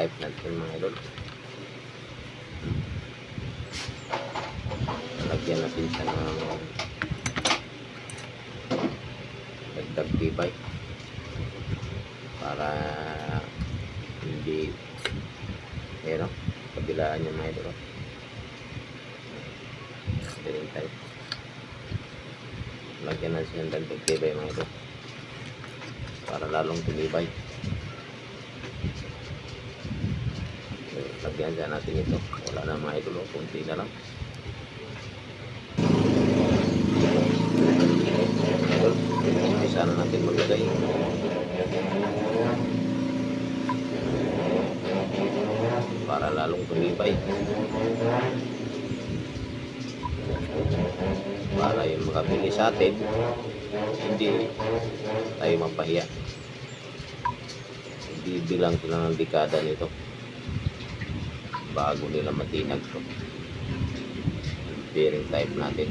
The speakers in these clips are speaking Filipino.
Type natin mga idol. Lagyan natin siya ng dagdag tibay para hindi no kabilaan yung mga idol. Bearing type. Lagyan natin siya ng dagdag tibay mga idol para lalong tumibay lagyan dyan natin ito. Wala na mga idol oh. kunti na lang. Isa na natin maglagay. Para lalong tumibay. Para yung makabili sa atin hindi tayo mapahiya. Hindi bilang sila ng dekada nito bago nila matinag to bearing type natin.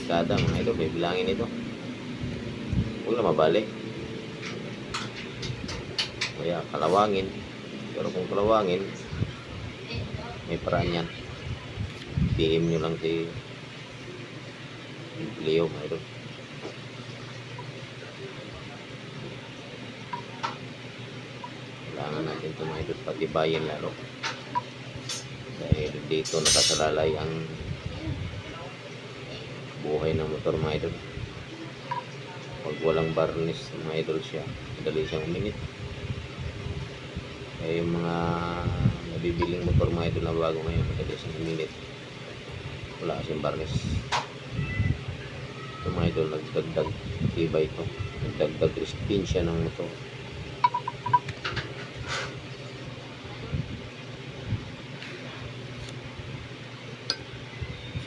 Dekada mga ito may bilangin ito. Huwag na mabalik kaya kalawangin. Pero kung kalawangin may paraan yan. PM nyo lang si Leo mga ito kailangan natin ito mga ito patibayin lalo dahil dito nakasalalay ang buhay ng motor mga idol. Pag walang varnish mga idol siya madali siyang uminit kaya yung mga nabibiling motor mga idol na bago ngayon madali siyang uminit wala kasing varnish ito mga idol nagdagdag tibay ito. Nagdagdag spin siya ng motor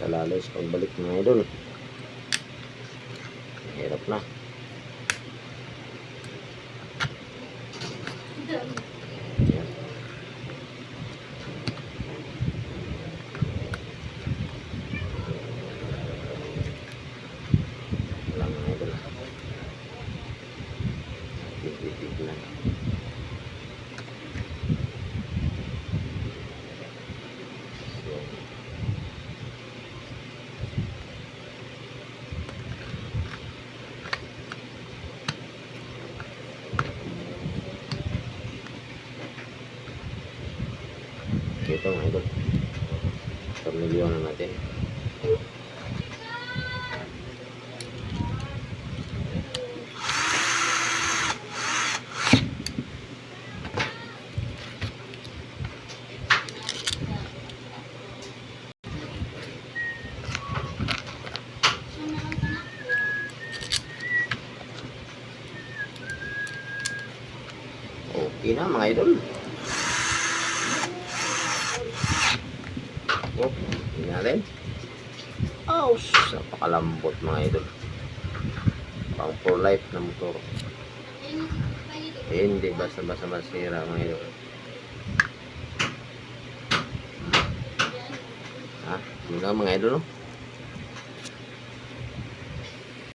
sa lalis pagbalik mga idol hirap na Yan. Wala mga idol titig lang so Ito mga idol. Tornilyo na natin. Okay na mga idol. Natin. Oh, napakalambot mga idol. Pang for life na motor. Hindi basta-basta masira mga idol. Ha? Yun nga mga idol, no?